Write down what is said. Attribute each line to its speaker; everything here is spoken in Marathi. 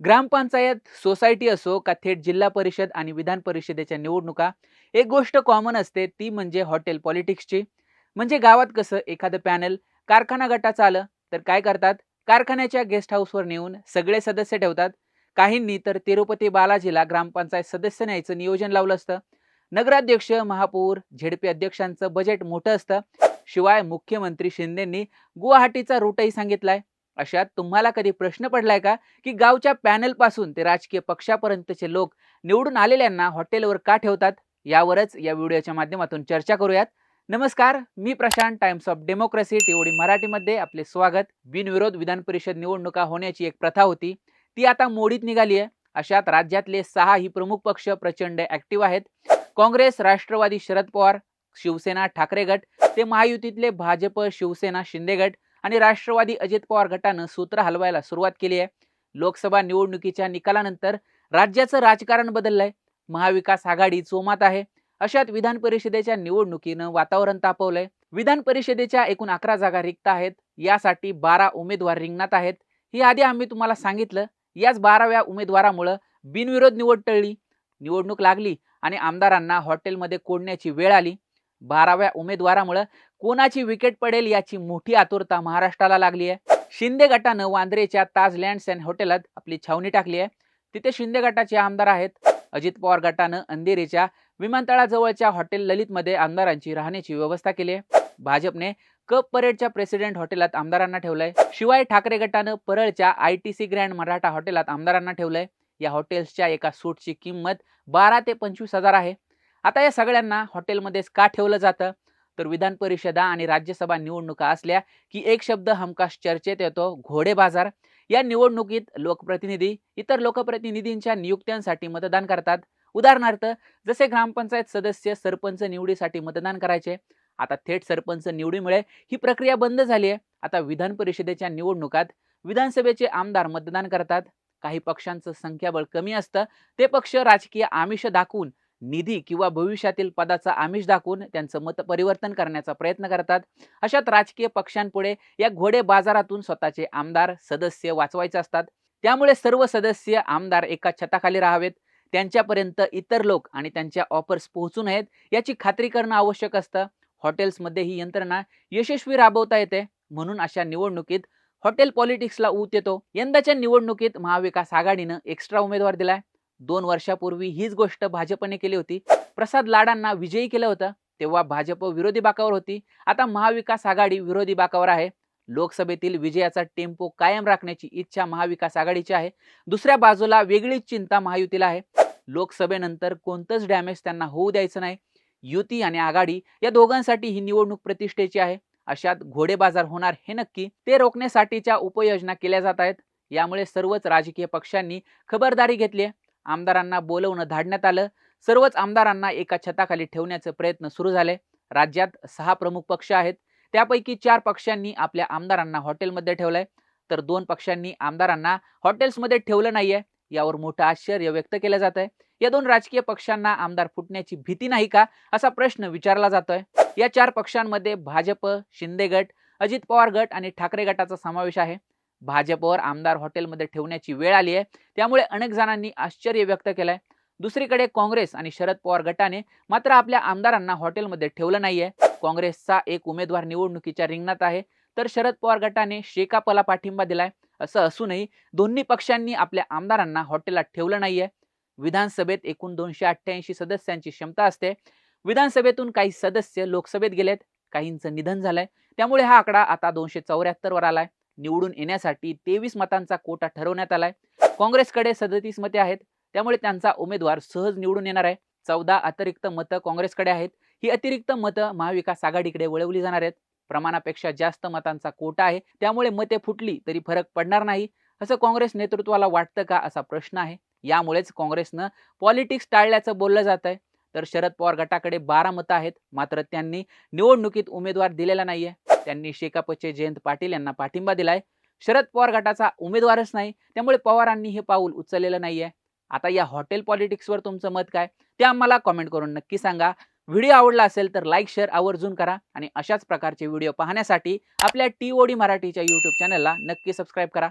Speaker 1: ग्रामपंचायत सोसायटी असो का थेट जिल्हा परिषद आणि विधान परिषदेच्या निवडणुका एक गोष्ट कॉमन असते ती म्हणजे हॉटेल पॉलिटिक्सची म्हणजे गावात कसं एखादं पॅनल कारखाना गटाचं आलं तर काय करतात? कारखान्याच्या गेस्ट हाऊसवर नेऊन सगळे सदस्य ठेवतात. काहींनी तर तिरुपती बालाजीला ग्रामपंचायत सदस्य न्यायचं नियोजन लावलं असतं. नगराध्यक्ष महापौर झेडपी अध्यक्षांचं बजेट मोठं असतं. शिवाय मुख्यमंत्री शिंदेंनी गुवाहाटीचा रूटही सांगितलाय. अशात तुम्हाला कधी प्रश्न पडलाय का? की गावच्या पॅनलपासून ते राजकीय पक्षापर्यंतचे लोक निवडून आलेल्यांना हॉटेलवर का ठेवतात? यावरच या व्हिडिओच्या माध्यमातून चर्चा करूयात. नमस्कार मी Prashant Times of Democracy TOD मराठीमध्ये आपले स्वागत. बिनविरोध विधान परिषद निवडणुका होण्याची एक प्रथा होती. ती आता मोडीत निघाली आहे अशात राज्यातले सहा ही प्रमुख पक्ष प्रचंड ऍक्टिव्ह आहेत. काँग्रेस राष्ट्रवादी शरद पवार शिवसेना ठाकरे गट ते महायुतीतले भाजप शिवसेना शिंदे गट आणि राष्ट्रवादी अजित पवार गटानं सूत्र हलवायला सुरुवात केली आहे. लोकसभा निवडणुकीच्या निकालानंतर राज्याचं राजकारण बदललंय. महाविकास आघाडी चोमात आहे. अशात विधान परिषदेच्या निवडणुकीनं वातावरण तापवलंय. विधान परिषदेच्या एकूण अकरा जागा रिक्त आहेत. यासाठी बारा उमेदवार रिंगणात आहेत. ही आधी आम्ही तुम्हाला सांगितलं. याच बाराव्या उमेदवारामुळं बिनविरोध निवड टळली. निवडणूक लागली आणि आमदारांना हॉटेलमध्ये कोडण्याची वेळ आली. बाराव्या उमेदवारामुळं कोणाची विकेट पडेल याची मोठी आतुरता महाराष्ट्राला लागली आहे शिंदे गटानं वांद्रेच्या ताज लँड्स अँड हॉटेलात आपली छावणी टाकली आहे तिथे शिंदे गटाचे आमदार आहेत. अजित पवार गटानं अंधेरीच्या विमानतळाजवळच्या हॉटेल ललितमध्ये आमदारांची राहण्याची व्यवस्था केली आहे भाजपने कप परेडच्या प्रेसिडेंट हॉटेलात आमदारांना ठेवलंय. शिवाय ठाकरे गटानं परळच्या I T C grand Maratha हॉटेलात आमदारांना ठेवलंय. या हॉटेल्सच्या एका सूटची किंमत बारा ते पंचवीस हजार आहे. आता या सगळ्यांना हॉटेलमध्येच का ठेवलं जातं? तर विधान परिषदा आणि राज्यसभा निवडणुका असल्या की एक शब्द हमखास चर्चेत येतो घोडे बाजार. या निवडणुकीत लोकप्रतिनिधी इतर लोकप्रतिनिधींच्या नियुक्त्यांसाठी मतदान करतात. उदाहरणार्थ जसे ग्रामपंचायत सदस्य सरपंच निवडीसाठी मतदान करायचे आता थेट सरपंच निवडीमुळे ही प्रक्रिया बंद झाली आहे. आता विधान परिषदेच्या निवडणुकात विधानसभेचे आमदार मतदान करतात. काही पक्षांचं संख्याबळ कमी असतं ते पक्ष राजकीय आमिष दाखवून निधी किंवा भविष्यातील पदाचा आमिष दाखवून त्यांचं मत परिवर्तन करण्याचा प्रयत्न करतात. अशात राजकीय पक्षांपुढे या घोडे बाजारातून स्वतःचे आमदार सदस्य वाचवायचे असतात. त्यामुळे सर्व सदस्य आमदार एका छताखाली राहावेत. त्यांच्यापर्यंत इतर लोक आणि त्यांच्या ऑफर्स पोहोचू नयेत याची खात्री करणं आवश्यक असतं. हॉटेल्समध्ये ही यंत्रणा यशस्वी राबवता येते. म्हणून अशा निवडणुकीत हॉटेल पॉलिटिक्सला ऊत येतो. यंदाच्या निवडणुकीत महाविकास आघाडीनं एक्स्ट्रा उमेदवार दिलाय. दोन वर्षापूर्वी हीच गोष्ट भाजपने केली होती. प्रसाद लाडांना विजयी केलं होतं तेव्हा भाजप विरोधी बाकावर होती. आता महाविकास आघाडी विरोधी बाकावर आहे. लोकसभेतील विजयाचा टेम्पो कायम राखण्याची इच्छा महाविकास आघाडीची आहे. दुसऱ्या बाजूला वेगळीच चिंता महायुतीला आहे. लोकसभेनंतर कोणतंच डॅमेज त्यांना होऊ द्यायचं नाही. युती आणि आघाडी या दोघांसाठी ही निवडणूक प्रतिष्ठेची आहे. अशात घोडे बाजार होणार हे नक्की. ते रोखण्यासाठीच्या उपाययोजना केल्या जात आहेत. यामुळे सर्वच राजकीय पक्षांनी खबरदारी घेतली आहे. आमदारांना बोलवणं धाडण्यात आलं. सर्वच आमदारांना एका छताखाली ठेवण्याचे प्रयत्न सुरू झाले. राज्यात सहा प्रमुख पक्ष आहेत. त्यापैकी चार पक्षांनी आपल्या आमदारांना हॉटेलमध्ये ठेवलंय. तर दोन पक्षांनी आमदारांना हॉटेल्समध्ये ठेवलं नाहीये यावर मोठं आश्चर्य व्यक्त केलं जात आहे या दोन राजकीय पक्षांना आमदार फुटण्याची भीती नाही का असा प्रश्न विचारला जातोय. या चार पक्षांमध्ये भाजप शिंदे गट अजित पवार गट आणि ठाकरे गटाचा समावेश आहे. भाजपवर आमदार हॉटेलमध्ये ठेवण्याची वेळ आली आहे. त्यामुळे अनेक जणांनी आश्चर्य व्यक्त केलंय. दुसरीकडे काँग्रेस आणि शरद पवार गटाने मात्र आपल्या आमदारांना हॉटेलमध्ये ठेवलं नाहीये. काँग्रेसचा एक उमेदवार निवडणुकीच्या रिंगणात आहे. तर शरद पवार गटाने शेकापला पाठिंबा दिलाय. असं असूनही दोन्ही पक्षांनी आपल्या आमदारांना हॉटेलात ठेवलं नाहीये. विधानसभेत एकूण दोनशे अठ्ठ्याऐंशी सदस्यांची क्षमता असते. विधानसभेतून काही सदस्य लोकसभेत गेलेत. काहींचं निधन झालंय. त्यामुळे हा आकडा आता दोनशे चौऱ्याहत्तर वर आलाय. निवडून येण्यासाठी तेवीस मतांचा कोटा ठरवण्यात आलाय. काँग्रेसकडे सदतीस मते आहेत. त्यामुळे त्यांचा उमेदवार सहज निवडून येणार आहे. चौदा अतिरिक्त मतं काँग्रेसकडे आहेत. ही अतिरिक्त मतं महाविकास आघाडीकडे वळवली जाणार आहेत. प्रमाणापेक्षा जास्त मतांचा कोटा आहे. त्यामुळे मते फुटली तरी फरक पडणार नाही. असं काँग्रेस नेतृत्वाला वाटतं का असा प्रश्न आहे. यामुळेच काँग्रेसनं पॉलिटिक्स टाळल्याचं बोललं जात आहे तर शरद पवार गटाकडे बारा मतं आहेत. मात्र त्यांनी निवडणुकीत उमेदवार दिलेला नाहीये. त्यांनी शेकापचे जयंत पाटील यांना पाठिंबा दिलाय. शरद पवार गटाचा उमेदवारच नाही. त्यामुळे पवारांनी हे पाऊल उचललेलं नाहीये. आता या हॉटेल पॉलिटिक्सवर तुमचं मत काय? ते आम्हाला कॉमेंट करून नक्की सांगा. व्हिडिओ आवडला असेल तर लाईक शेअर आवर्जून करा आणि अशाच प्रकारचे व्हिडिओ पाहण्यासाठी आपल्या टी ओ डी मराठीच्या यूट्यूब चॅनलला नक्की सबस्क्राईब करा.